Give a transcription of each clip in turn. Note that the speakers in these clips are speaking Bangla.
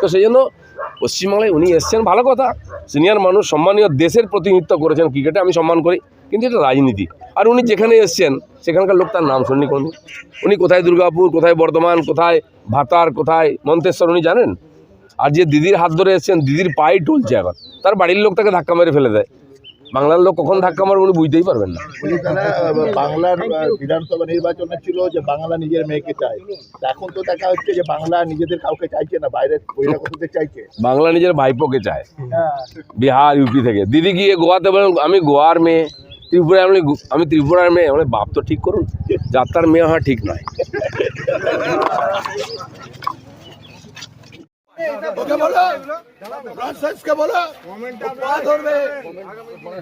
তো সেই জন্য পশ্চিমবাংলায় উনি এসছেন, ভালো কথা। সিনিয়র মানুষ, সম্মানীয় দেশের প্রতিনিধিত্ব করেছেন, ক্রিকেটে আমি সম্মান করি, কিন্তু এটা রাজনীতি। আর উনি যেখানে এসছেন, সেখানকার লোক তার নাম শুননি কোনদিন। উনি কোথায় দুর্গাপুর, কোথায় বর্ধমান, কোথায় ভাতার, কোথায় মন্তেশ্বর, উনি জানেন? আর যে দিদির হাত ধরে এসছেন, দিদির পায়ে টুলছে এখন। তার বাড়ির লোক তাকে ধাক্কা মেরে ফেলে দেয়। বাংলার লোক কখন ধাক্কা মারবে উনি বুঝতেই পারবেন না। বাংলার বিধানসভা নির্বাচনে ছিল যে বাংলা নিজের মেয়েকে চায়। এখন তো দেখা হচ্ছে যে বাংলা নিজেদের কাউকে চাইছে না বাইরের বহিরাগতদের চাইছে? বাংলা নিজের ভাইপোকে চায়। বিহার ইউপি থেকে। দিদি গিয়ে গোয়াতে বলেন আমি গোয়ার মেয়ে ত্রিপুরায় আমি আমি ত্রিপুরার মেয়ে মানে বাপ তো ঠিক করুন যাত্রার মেয়ে হওয়া ঠিক নয়। ওকে বলো। ফ্রান্সাইজকে বলো। পা ধরবে।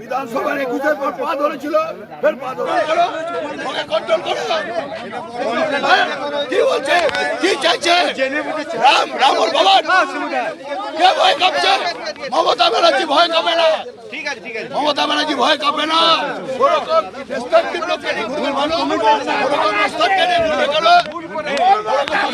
বিধানসভার একুশের পর পা ধরেছিল। ফের পা ধরে ওকে কন্ট্রোল করো। হ্যাঁ? কি বলছে? কি চাইছে? রাম রাম ওর বাবা কে ভয় কাঁপছে? মমতা ব্যানার্জি ভয় কাঁপে না। মমতা ব্যানার্জি ভয় কাঁপে না। ওরকম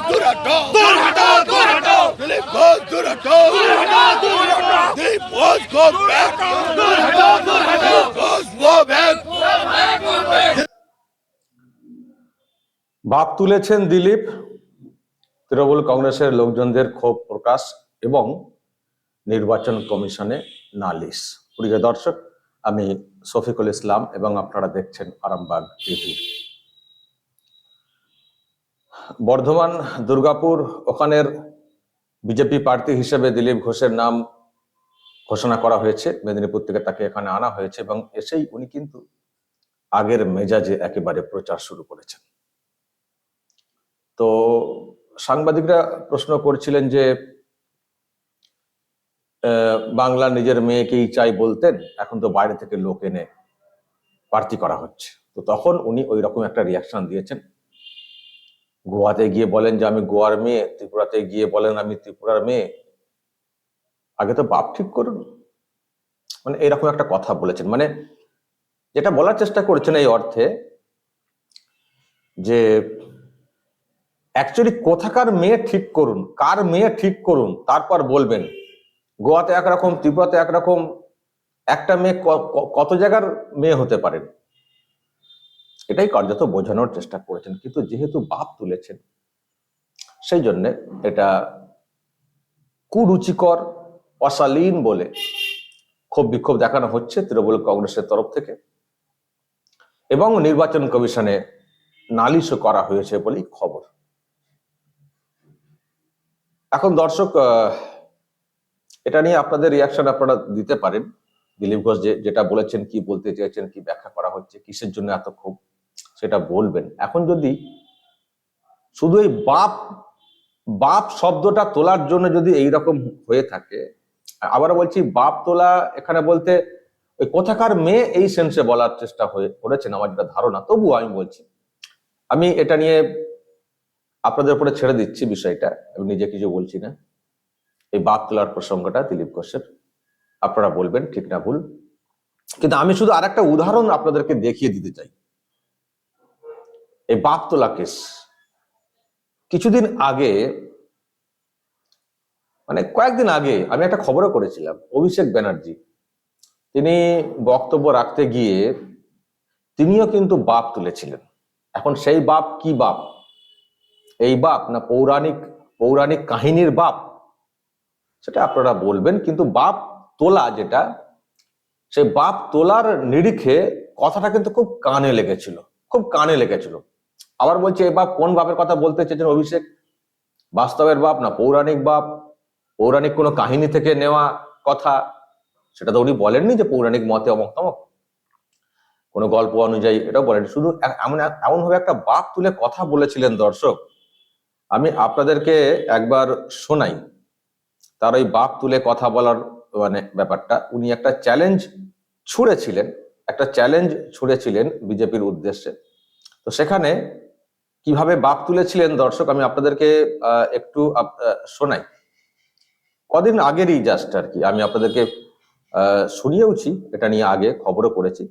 দূর দূর দূর দিলীপ ঘোষ দূর দূর দূর দিলীপ ঘোষ গো ব্যাক দূর দূর ঘোষ গো ব্যাক ভাব তুলেছেন দিলীপ তৃণমূল কংগ্রেসের লোকজনদের ক্ষোভ প্রকাশ এবং নির্বাচন কমিশনে নালিশ। প্রিয় দর্শক আমি শফিকুল ইসলাম এবং আপনারা দেখছেন আরামবাগ টিভি বর্ধমান, দুর্গাপুর, ওখানের বিজেপি প্রার্থী হিসেবে দিলীপ ঘোষের নাম ঘোষণা করা হয়েছে। মেদিনীপুর থেকে তাকে এখানে আনা হয়েছে এবং এসেই উনি কিন্তু আগের মেজাজে একেবারে প্রচার শুরু করেছেন। তো সাংবাদিকরা প্রশ্ন করছিলেন যে বাংলা নিজের মেয়েকেই চাই বলতেন, এখন তো বাইরে থেকে লোক এনে প্রার্থী করা হচ্ছে। তো তখন উনি ওই রকম একটা রিয়াকশন দিয়েছেন। গোয়াতে গিয়ে বলেন যে, আমি গোয়ার মেয়ে, ত্রিপুরাতে গিয়ে বলেন আমি ত্রিপুরার মেয়ে। আগে তো বাপ ঠিক করুন। মানে এরকম একটা কথা বলেছেন। মানে যেটা বলার চেষ্টা করছেন এই অর্থে যে, অ্যাকচুয়ালি কোথাকার মেয়ে ঠিক করুন, কার মেয়ে ঠিক করুন, তারপর বলবেন। গোয়াতে একরকম, ত্রিপুরাতে একরকম, একটা মেয়ে কত জায়গার মেয়ে হতে পারেন এটাই কার্যত বোঝানোর চেষ্টা করেছেন। কিন্তু যেহেতু বাপ তুলেছেন সেই জন্য এটা কুরুচিকর, অশালীন বলে ক্ষোভ বিক্ষোভ দেখানো হচ্ছে তৃণমূল কংগ্রেসের তরফ থেকে এবং নির্বাচন কমিশনে নালিশও করা হয়েছে বলেই খবর। এখন দর্শক এটা নিয়ে আপনাদের রিয়াকশন আপনারা দিতে পারেন। দিলীপ ঘোষ যেটা বলেছেন, কি বলতে চেয়েছেন, কি ব্যাখ্যা করা হচ্ছে, কিসের জন্য এত ক্ষোভ? সেটা বলবেন। এখন যদি শুধু এই বাপ বাপ শব্দটা তোলার জন্য যদি এই রকম হয়ে থাকে, আবার বলছি বাপ তোলা এখানে বলতে ওই কোথাকার মেয়ে এই সেন্সে বলার চেষ্টা হয়ে করেছেন আমার যেটা ধারণা, তবুও আমি বলছি, আমি এটা নিয়ে আপনাদের উপরে ছেড়ে দিচ্ছি বিষয়টা, আমি নিজে কিছু বলছি না। এই বাপ তোলার প্রসঙ্গটা দিলীপ ঘোষের, আপনারা বলবেন, ঠিক না ভুল। কিন্তু আমি শুধু আর একটা উদাহরণ আপনাদেরকে দেখিয়ে দিতে চাই। এই বাপ তোলা কেস কিছুদিন আগে মানে কয়েকদিন আগে আমি একটা খবরও করেছিলাম, অভিষেক ব্যানার্জি। তিনি বক্তব্য রাখতে গিয়ে তিনিও কিন্তু বাপ তুলেছিলেন। এখন সেই বাপ কি বাপ? এই বাপ না পৌরাণিক পৌরাণিক কাহিনীর বাপ? সেটা আপনারা বলবেন, কিন্তু বাপ তোলা যেটা, সেই বাপ তোলার নিরিখে কথাটা কিন্তু খুব কানে লেগেছিল, খুব কানে লেগেছিল। আবার বলছে এই বাপ কোন বাপের কথা বলতে চেয়েছেন অভিষেক? বাস্তবের বাপ না পৌরাণিক বাপ? পৌরাণিক কোনো কাহিনী থেকে নেওয়া কথা? সেটা তো উনি বলেননি যে পৌরাণিক মতে অমক তমক কোনো গল্প অনুযায়ী এটাও বলেন শুধু এ- এমন এমন ভাবে একটা বাপ তুলে কথা বলেছিলেন দর্শক। আমি আপনাদেরকে একবার শোনাই। তার ওই বাপ তুলে কথা বলার মানে ব্যাপারটা। উনি একটা চ্যালেঞ্জ ছুড়েছিলেন। একটা চ্যালেঞ্জ ছুড়েছিলেন বিজেপির উদ্দেশ্যে। তো সেখানে কীভাবে বাপ তুলেছিলেন দর্শক, আমি আপনাদেরকে একটু শোনাই। কদিন আগেরই জাস্ট আর কি, আমি আপনাদেরকে শুনিয়েওছি, এটা নিয়ে আগে খবরও করেছি।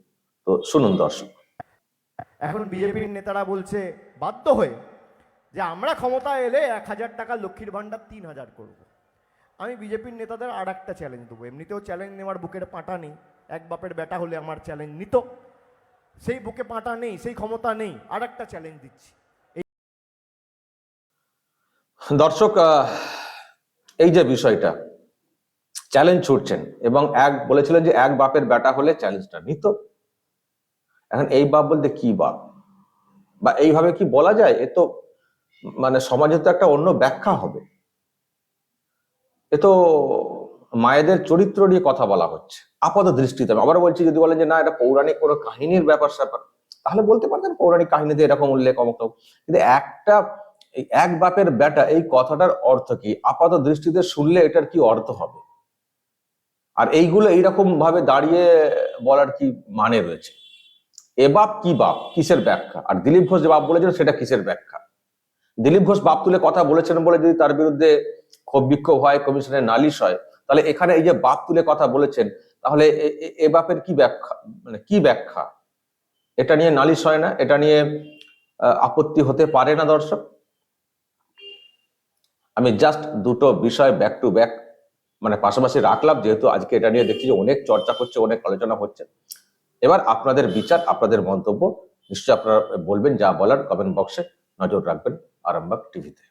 তো শুনুন দর্শক। এখন বিজেপির নেতারা বলছে, বাধ্য হয়ে যে আমরা ক্ষমতায় এলে এক হাজার টাকা লক্ষ্মীর ভাণ্ডার তিন হাজার করব। আমি বিজেপির নেতাদের আর একটা চ্যালেঞ্জ দেবো। এমনিতেও চ্যালেঞ্জ নেওয়ার বুকের পাটা নেই। এক বাপের বেটা হলে আমার চ্যালেঞ্জ নিত। সেই বুকে পাটা নেই, সেই ক্ষমতা নেই। আর একটা চ্যালেঞ্জ দিচ্ছি। দর্শক এই যে বিষয়টা চ্যালেঞ্জ ছুটছেন এবং এক বলেছিলেন যে এক বাপের বেটা হলে চ্যালেঞ্জটা নিত। এখন এই বাপ বলতে কি বাপ? বা এইভাবে কি বলা যায়? এ তো মানে সমাজে তো একটা অন্য ব্যাখ্যা হবে। এ তো মায়েদের চরিত্র নিয়ে কথা বলা হচ্ছে, আপাত দৃষ্টিতে। আবার বলছি, যদি বলেন যে না, এটা পৌরাণিক কোনো কাহিনীর ব্যাপার স্যাপার তাহলে বলতে পারতেন পৌরাণিক কাহিনীতে এরকম উল্লেখ অমুক কিন্তু একটা এই এক বাপের বেটা এই কথাটার অর্থ কি? আপাত দৃষ্টিতে শুনলে এটার কি অর্থ হবে? আর এইগুলো এইরকম ভাবে দাঁড়িয়ে বলার কি মানে রয়েছে? এ বাপ কি বাপ? কিসের ব্যাখ্যা? আর দিলীপ ঘোষ যে বাপ বলেছেন, সেটা কিসের ব্যাখ্যা? দিলীপ ঘোষ বাপ তুলে কথা বলেছেন বলে যদি তার বিরুদ্ধে ক্ষোভ বিক্ষোভ হয়, কমিশনের নালিশ হয়, তাহলে এখানে এই যে বাপ তুলে কথা বলেছেন, তাহলে এ- বাপের কি ব্যাখ্যা? মানে কি ব্যাখ্যা? এটা নিয়ে নালিশ হয় না, এটা নিয়ে আপত্তি হতে পারে না দর্শক। আমি জাস্ট দুটো বিষয় ব্যাক টু ব্যাক মানে পাশাপাশি রাখলাম, যেহেতু আজকে এটা নিয়ে দেখছি যে অনেক চর্চা হচ্ছে, অনেক আলোচনা হচ্ছে। এবার আপনাদের বিচার, আপনাদের মন্তব্য, নিশ্চয়ই আপনারা বলবেন, যা বলার কমেন্ট বক্সে নজর রাখবেন, আরামবাগ টিভিতে